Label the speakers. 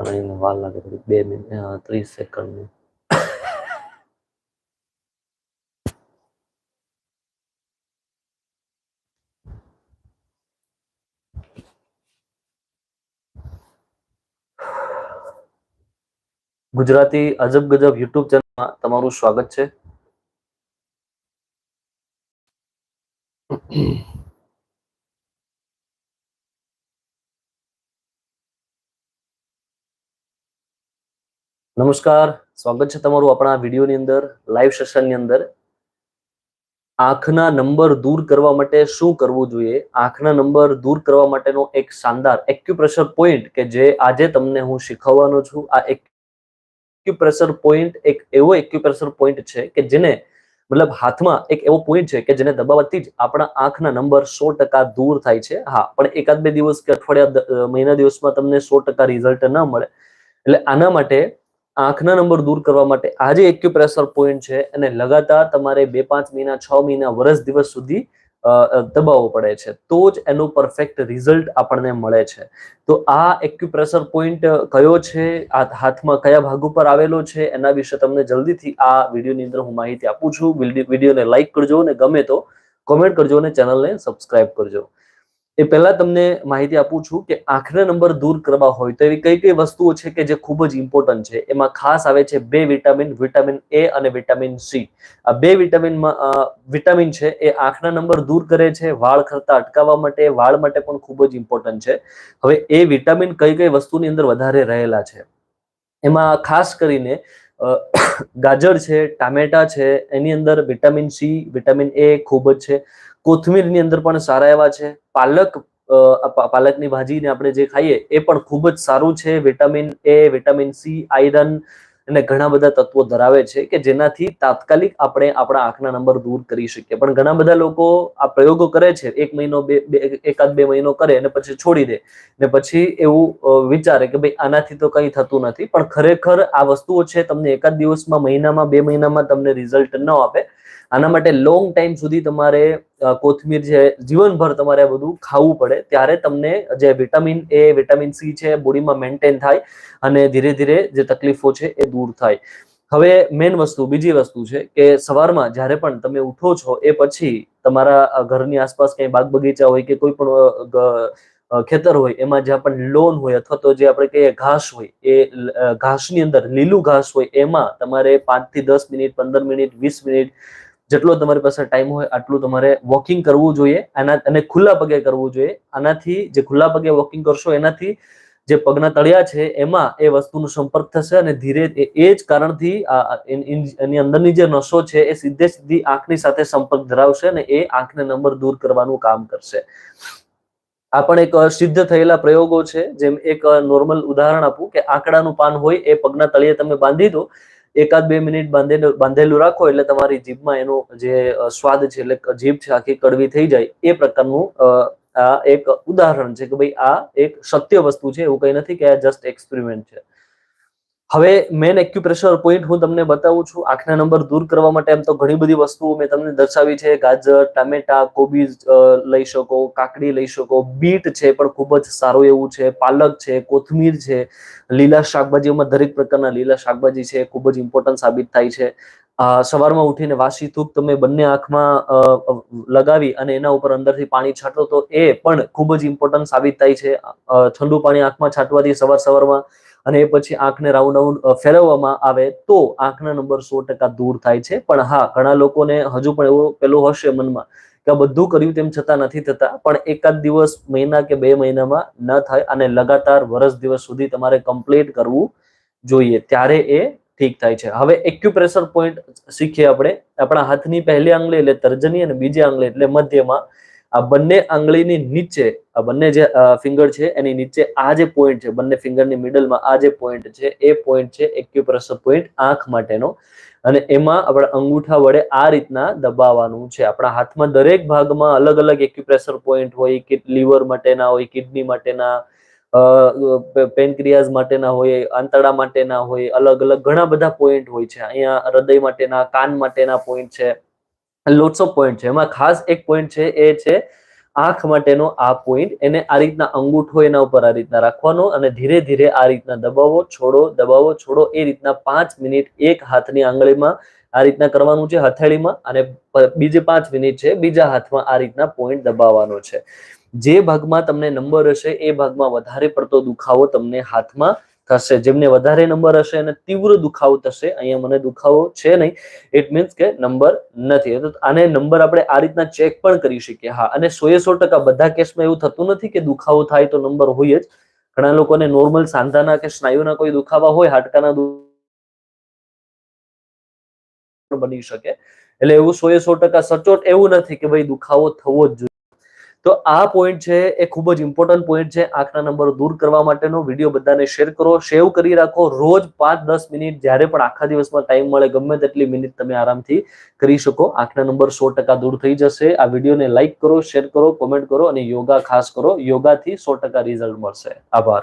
Speaker 1: એને વાર લાગે થોડી બે મિનિટ ત્રીસ સેકન્ડની ગુજરાતી અજબ ગજબ યુટ્યુબ ચેનલમાં તમારું સ્વાગત છે. નમસ્કાર. સ્વાગત છે તમારું આપણા વિડીયોની અંદર લાઈવ સેશનની અંદર. આંખના નંબર દૂર કરવા માટે શું કરવું જોઈએ? આંખના નંબર દૂર કરવા માટેનો એક શાનદાર એક્યુપ્રેશર પોઈન્ટ કે જે આજે તમને હું શીખવવાનો છું. આ એક્યુપ્રેશર પોઈન્ટ એક એવો એક્યુપ્રેશર પોઈન્ટ છે કે જેને, મતલબ હાથમાં એક એવો પોઈન્ટ છે કે જેને દબાવવાથી જ આપણા આંખના નંબર સો ટકા દૂર થાય છે. હા, પણ એકાદ બે દિવસ કે અઠવાડિયા મહિના દિવસમાં તમને સો ટકા રિઝલ્ટ ન મળે. એટલે આના માટે આંખના નંબર દૂર કરવા માટે આ જે એક્યુપ્રેશર પોઈન્ટ છે એને લગાતાર તમારે બે પાંચ મહિના, છ મહિના વર્ષ દિવસ સુધી દબાવવો પડે છે. તો જ એનું પરફેક્ટ રિઝલ્ટ આપણને મળે છે. તો આ એક્યુપ્રેશર પોઈન્ટ કયો છે? આ હાથમાં કયા ભાગ ઉપર આવેલો છે? એના વિશે તમને જલ્દીથી આ વિડીયોની અંદર હું માહિતી આપું છું. વિડીયોને લાઇક કરજો અને ગમે તો કોમેન્ટ કરજો અને ચેનલને સબસ્ક્રાઇબ કરજો. એ પહેલા તમને માહિતી આપું છું કે આંખના નંબર દૂર કરવા હોય તો એવી કઈ કઈ વસ્તુઓ છે કે જે ખૂબ જ ઇમ્પોર્ટન્ટ છે? એમાં ખાસ આવે છે બે વિટામિન વિટામિન એ અને વિટામિન સી આ બે વિટામિનમાં વિટામિન છે એ આંખના નંબર દૂર કરે છે, વાળ ખરતા અટકાવવા માટે, વાળ માટે પણ ખૂબ જ ઇમ્પોર્ટન્ટ છે. હવે એ વિટામિન કઈ કઈ વસ્તુની અંદર વધારે રહેલા છે? એમાં ખાસ કરીને ગાજર છે, ટામેટા છે, એની અંદર વિટામિન સી, વિટામિન એ ખૂબ જ છે. કોથમીરની અંદર પણ સારા એવા છે. પાલક પાલકની ભાજીને આપણે જે ખાઈએ એ પણ ખૂબ જ સારું છે. Vitamin A, vitamin C, iron અને ઘણા બધા તત્વો ધરાવે છે કે જેનાથી તાત્કાલિક આપણે આપણા આંખના નંબર દૂર કરી શકીએ. પણ ઘણા બધા લોકો આ પ્રયોગો કરે છે, એક મહિનો બે એકાદ બે મહિનો કરે અને પછી છોડી દે. ને પછી એવું વિચારે કે ભાઈ આનાથી તો કંઈ થતું નથી. પણ ખરેખર આ વસ્તુઓ છે, તમને એકાદ દિવસમાં, મહિનામાં, બે મહિનામાં તમને રિઝલ્ટ ન આપે. આના માટે લોંગ ટાઈમ સુધી તમારે કોથમીર છે જીવનભર તમારે આ બધું ખાવું પડે, ત્યારે તમને જે વિટામિન એ વિટામિન સી છે બોડીમાં મેન્ટેન થાય અને ધીરે ધીરે જે તકલીફો છે એ દૂર થાય. હવે મેન વસ્તુ, બીજી વસ્તુ છે કે સવારમાં જ્યારે પણ તમે ઉઠો છો, એ પછી તમારા ઘરની આસપાસ ક્યાંય બાગ બગીચા હોય કે કોઈ પણ ખેતર હોય, એમાં જ્યાં પણ લોન હોય અથવા તો જે આપણે કહીએ ઘાસ હોય, એ ઘાસની અંદર લીલું ઘાસ હોય, એમાં તમારે પાંચથી દસ મિનિટ, પંદર મિનિટ, વીસ મિનિટ જેટલો તમારી પાસે ટાઈમ હોય, આટલું તમારે વોકિંગ કરવું જોઈએ. આના, અને ખુલ્લા પગે કરવું જોઈએ. આનાથી જે ખુલ્લા પગે વોકિંગ કરશો, એનાથી જે પગના તળિયા છે, એમાં એ વસ્તુનો સંપર્ક થશે અને ધીરે, એ જ કારણથી એની અંદરની જે નસો છે, એ સીધે સીધી આંખની સાથે સંપર્ક ધરાવશે અને એ આંખને નંબર દૂર કરવાનું કામ કરશે. આ પણ એક સિદ્ધ થયેલા પ્રયોગો છે. જેમ એક નોર્મલ ઉદાહરણ આપું કે આંકડાનું પાન હોય, એ પગના તળિયે તમે બાંધી દો એકાદ બે મિનિટ બાંધેલું રાખો એટલે તમારી જીભમાં એનો જે સ્વાદ છે એટલે જીભ છે આખી કડવી થઈ જાય, એ પ્રકારનું આ એક ઉદાહરણ છે કે ભાઈ આ એક સત્ય વસ્તુ છે એવું કઈ નથી કે આ જસ્ટ એક્સપેરિમેન્ટ છે. હવે મેન એક્યુપ્રેશર પોઈન્ટ હું તમને બતાવું છું. આંખના નંબર દૂર કરવા માટે એમ તો ઘણી બધી વસ્તુઓ મેં તમને દર્શાવી છે. ગાજર, ટામેટા, કોબીજ લઈ શકો, કાકડી લઈ શકો. બીટ છે પણ ખૂબ જ સારું એવું છે. પાલક છે, કોથમીર છે. લીલા શાકભાજીઓમાં દરેક પ્રકારના લીલા શાકભાજી છે. ખૂબ જ ઇમ્પોર્ટન્ટ સાબિત થાય છે. સવારમાં ઉઠીને વાસી થૂક તમે બંને આંખમાં લગાવી અને એના ઉપર અંદરથી પાણી છાંટો તો એ પણ ખૂબ જ ઇમ્પોર્ટન્ટ સાબિત થાય છે. ઠંડુ પાણી આંખમાં છાંટવાથી સવાર સવારમાં અને એ પછી આંખને રાઉન્ડ રાઉન્ડ ફેરવવામાં આવે તો આંખના નંબર સો ટકા દૂર થાય છે. પણ હા, ઘણા લોકોને હજુ પણ એવો પેલો હશે મનમાં કે બધું કર્યું તેમ છતાં નથી થતા. પણ એકાદ દિવસ, મહિના કે બે મહિનામાં ન થાય અને લગાતાર વર્ષ દિવસ સુધી તમારે કમ્પ્લીટ કરવું જોઈએ. ત્યારે એ ઠીક થાય છે. હવે એક્યુપ્રેશર પોઈન્ટ શીખીએ આપણે. આપણા હાથની પહેલી આંગળી એટલે તર્જની અને બીજી આંગળી એટલે મધ્યમાં આ બંને આંગળીની નીચે, આ બંને જે ફિંગર છે, એની નીચે આ જે પોઈન્ટ છે, બંને ફિંગરની મિડલમાં આ જે પોઈન્ટ છે, એ પોઈન્ટ છે, એક્યુપ્રેશર પોઈન્ટ આંખ માટેનો. અને એમાં આપણે અંગૂઠા વડે આ રીતના દબાવવાનું છે. આપણા હાથમાં દરેક ભાગમાં અલગ અલગ એક્યુપ્રેશર પોઈન્ટ હોય, કે લીવર માટેના હોય કિડની માટેના પેનક્રિયાઝ માટેના હોય, આંતરડા માટેના હોય, અલગ અલગ ઘણા બધા પોઈન્ટ હોય છે. અહીંયા હૃદય માટેના, કાન માટેના પોઈન્ટ છે. લોટ્સ ઓફ પોઈન્ટ છે. એમાં ખાસ એક પોઈન્ટ છે એ છે, આંખ માટેનો આ પોઈન્ટ એને આ રીતના અંગૂઠો એના ઉપર આ રીતના રાખવાનો અને ધીરે ધીરે આ રીતના દબાવો, છોડો દબાવો, છોડો, એ રીતના પાંચ મિનિટ એક હાથની આંગળીમાં આ રીતના કરવાનું છે, હથેળીમાં અને બીજે પાંચ મિનિટ છે, બીજા હાથમાં આ રીતના પોઈન્ટ દબાવવાનો છે. જે ભાગમાં તમને નંબર હશે, એ ભાગમાં વધારે પડતો દુખાવો તમને હાથમાં થશે. જેમને વધારે નંબર હશે અને તીવ્ર દુખાવો થશે, અહીંયા મને દુખાવો છે નહીં. ઇટ મીન્સ કે નંબર નથી. આને નંબર આપણે આ રીતના ચેક પણ કરી શકીએ. હા, અને સો એ સો ટકા બધા કેસમાં એવું થતું નથી કે દુખાવો થાય તો નંબર હોય જ. ઘણા લોકોને નોર્મલ સાંધાના કે સ્નાયુના કોઈ દુખાવા હોય, હાડકાના બની શકે. એટલે એવું સો એ સો ટકા સચોટ એવું નથી કે ભાઈ દુખાવો થવો જ જોઈએ તો આ પોઈન્ટ છે એ ખૂબ જ ઇમ્પોર્ટન્ટ પોઈન્ટ છે. આંખના નંબર દૂર કરવા માટેનો. વીડિયો બધાને શેર કરો. સેવ કરી રાખો. રોજ પાંચ દસ મિનિટ જ્યારે પણ આખા દિવસમાં ટાઈમ મળે, ગમે તેટલી મિનિટ તમે આરામથી કરી શકો. આંખના નંબર સો ટકા દૂર થઈ જશે. આ વિડીયોને લાઈક કરો શેર કરો કોમેન્ટ કરો અને યોગા ખાસ કરો. યોગાથી સો ટકા રિઝલ્ટ મળશે. આભાર.